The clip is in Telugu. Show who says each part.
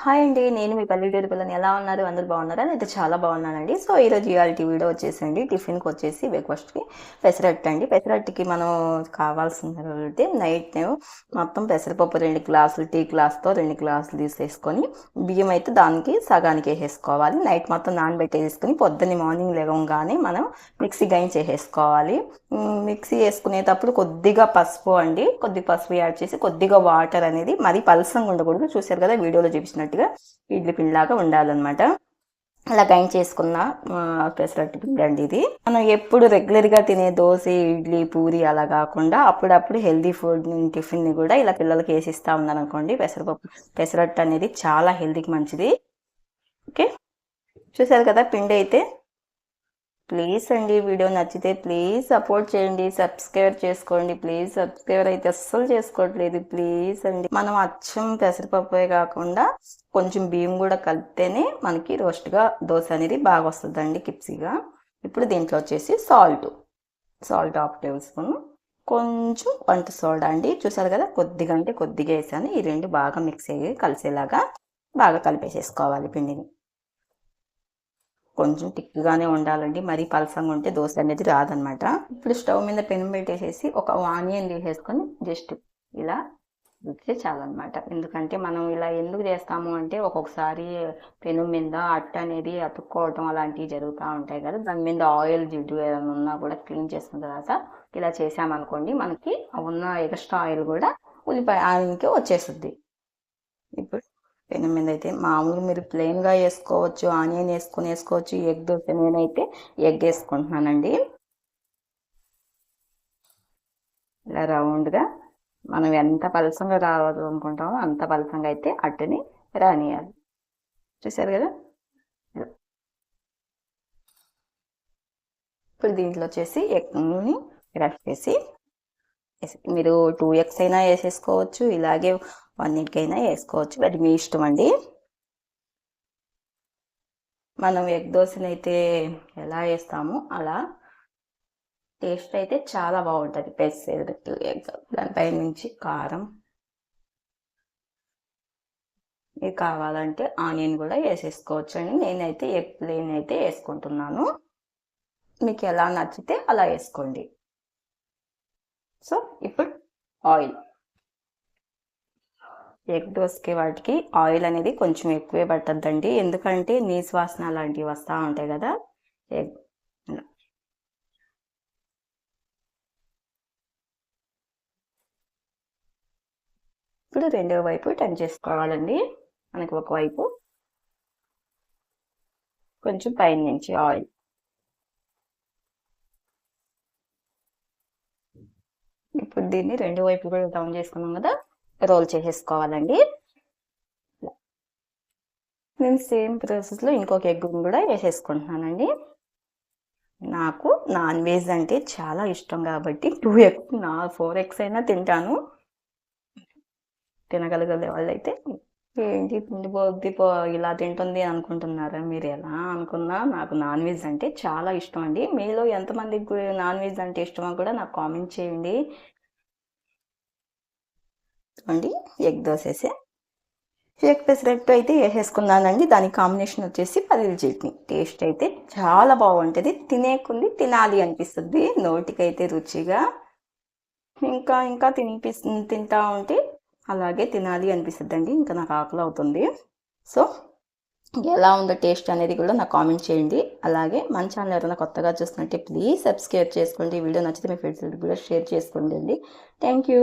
Speaker 1: హాయ్ అండి నేను మీ పల్లెటూరు పిల్లని. ఎలా ఉన్నారు? అందరు బాగున్నారా? అయితే చాలా బాగున్నానండి. సో ఈరోజు ఇవాళ వీడియో వచ్చేసండి టిఫిన్కి వచ్చేసి బ్రేక్ఫాస్ట్కి పెసరట్టు అండి. పెసరట్టుకి మనం కావాల్సింది నైట్ మొత్తం పెసరపప్పు రెండు గ్లాసులు టీ గ్లాస్తో రెండు గ్లాసులు తీసేసుకొని బియ్యం అయితే దానికి సగానికి వేసేసుకోవాలి. నైట్ మొత్తం నానబెట్టేసుకొని పొద్దున్నే మార్నింగ్ లేవగానే మనం మిక్సీ గైన్ చేసేసుకోవాలి. మిక్సీ వేసుకునేటప్పుడు కొద్దిగా పసుపు అండి. కొద్దిగా పసుపు యాడ్ చేసి కొద్దిగా వాటర్ అనేది మరీ పలసంగా ఉండకూడదు. చూశారు కదా వీడియోలో చూపించినట్టుగా ఇడ్లీ పిండిలాగా ఉండాలన్నమాట. అలా గైన్ చేసుకున్న పెసరట్టు పిండి అండి ఇది. మనం ఎప్పుడు రెగ్యులర్గా తినే దోశ ఇడ్లీ పూరి అలా కాకుండా అప్పుడప్పుడు హెల్దీ ఫుడ్ టిఫిన్ని కూడా ఇలా పిల్లలకి వేసిస్తా ఉన్నాను అనుకోండి పెసరపప్పు పెసరట్టు అనేది చాలా హెల్దీకి మంచిది. ఓకే చూశారు కదా పిండి అయితే ప్లీజ్ అండి వీడియో నచ్చితే ప్లీజ్ సపోర్ట్ చేయండి సబ్స్క్రైబ్ చేసుకోండి ప్లీజ్ సబ్స్క్రైబ్ అయితే అస్సలు చేసుకోవట్లేదు ప్లీజ్ అండి. మనం అచ్చం పెసరపప్పే కాకుండా కొంచెం బియ్యం కూడా కలిపితేనే మనకి రోస్ట్గా దోశ అనేది బాగా వస్తుందండి కిప్సీగా. ఇప్పుడు దీంట్లో వచ్చేసి salt salt half tablespoon కొంచెం వంట సోడా అండి. చూసారు కదా కొద్దిగా అంటే కొద్దిగా వేసాను. ఈ రెండు బాగా మిక్స్ అయ్యి కలిసేలాగా బాగా కలిపేసేసుకోవాలి పిండిని. కొంచెం టిక్గానే ఉండాలండి. మరీ పలసంగా ఉంటే దోశ అనేది రాదనమాట. ఇప్పుడు స్టవ్ మీద పెనం పెట్టేసేసి ఒక ఆనియన్ వేసేసుకొని జస్ట్ ఇలా రుచితే చాలన్నమాట ఎందుకంటే మనం ఇలా ఎందుకు చేస్తాము అంటే ఒక్కొక్కసారి పెను మీద అట్ట అనేది అతుక్కోవటం అలాంటివి జరుగుతూ ఉంటాయి కదా. దాని మీద ఆయిల్ జిడ్డు ఏదైనా ఉన్నా కూడా క్లీన్ చేసిన తర్వాత ఇలా చేసామనుకోండి మనకి ఉన్న ఎక్స్ట్రా ఆయిల్ కూడా ఉల్లిపాయ ఆయిల్కి వచ్చేస్తుంది. పెనం మీద అయితే మామూలుగా మీరు ప్లెయిన్గా వేసుకోవచ్చు ఆనియన్ వేసుకొని వేసుకోవచ్చు ఎగ్ దోశ నేనైతే ఎగ్ వేసుకుంటున్నానండి. ఇలా రౌండ్గా మనం ఎంత పలసంగా రావాలనుకుంటామో అంత పలసంగా అయితే అట్టుని రానియాలి. చూసారు కదా? ఇప్పుడు దీంట్లో వచ్చేసి ఎగ్ని రఫ్ చేసి మీరు టూ ఎక్స్ అయినా వేసేసుకోవచ్చు ఇలాగే వన్ ఎగ్ అయినా వేసుకోవచ్చు. అది మీ ఇష్టం అండి. మనం ఎగ్ దోశని అయితే ఎలా వేస్తామో అలా. టేస్ట్ అయితే చాలా బాగుంటుంది పెసరట్టు ఎగ్. దానిపై నుంచి కారం. ఇది కావాలంటే ఆనియన్ కూడా వేసేసుకోవచ్చు అండి. నేనైతే ఎగ్ ప్లేన్ అయితే వేసుకుంటున్నాను. మీకు ఎలా నచ్చితే అలా వేసుకోండి. సో ఇప్పుడు ఆయిల్. ఎగ్ దోసకి వాటికి ఆయిల్ అనేది కొంచెం ఎక్కువే పట్టద్దండి. ఎందుకంటే నీసు వాసన లాంటివి వస్తూ ఉంటాయి కదా. ఎగ్. ఇప్పుడు రెండవ వైపు టర్న్ చేసుకోవాలండి. మనకి ఒకవైపు కొంచెం పైన నుంచి ఆయిల్ ఇప్పుడు దీన్ని రెండు వైపు కూడా డౌన్ చేసుకున్నాం కదా రోల్ చేసేసుకోవాలండి. నేను సేమ్ ప్రాసెస్లో ఇంకొక ఎగ్ కూడా వేసేసుకుంటున్నానండి. నాకు నాన్ వెజ్ అంటే చాలా ఇష్టం కాబట్టి టూ ఎగ్స్ నా ఫోర్ ఎగ్స్ అయినా తింటాను. తినగలిగే వాళ్ళైతే. ఏంటి తిండి పోద్ది పో ఇలా తింటుంది అనుకుంటున్నారా మీరు ఎలా అనుకున్నా నాకు నాన్ వెజ్ అంటే చాలా ఇష్టం అండి. మీలో ఎంతమందికి నాన్ వెజ్ అంటే ఇష్టమో కూడా నాకు కామెంట్ చేయండి. అండి ఎగ్ దోశ ఎగ్ పెసరట్టు అయితే వేసేసుకున్నానండి. దాని కాంబినేషన్ వచ్చేసి పల్లీల చట్నీ. టేస్ట్ అయితే చాలా బాగుంటుంది. తినేకుంది తినాలి అనిపిస్తుంది. నోటికైతే రుచిగా ఇంకా ఇంకా తినిపి తింటా ఉంటే అలాగే తినాలి అనిపిస్తుంది అండి ఇంకా నాకు ఆకలి అవుతుంది. సో ఎలా ఉందో టేస్ట్ అనేది కూడా నాకు కామెంట్ చేయండి. అలాగే మన ఛానల్ ఎవరైనా కొత్తగా చూస్తున్నట్టే ప్లీజ్ సబ్స్క్రైబ్ చేసుకోండి. వీడియో నచ్చితే మీ ఫ్రెండ్స్ కూడా షేర్ చేసుకోండి అండి. Thank you.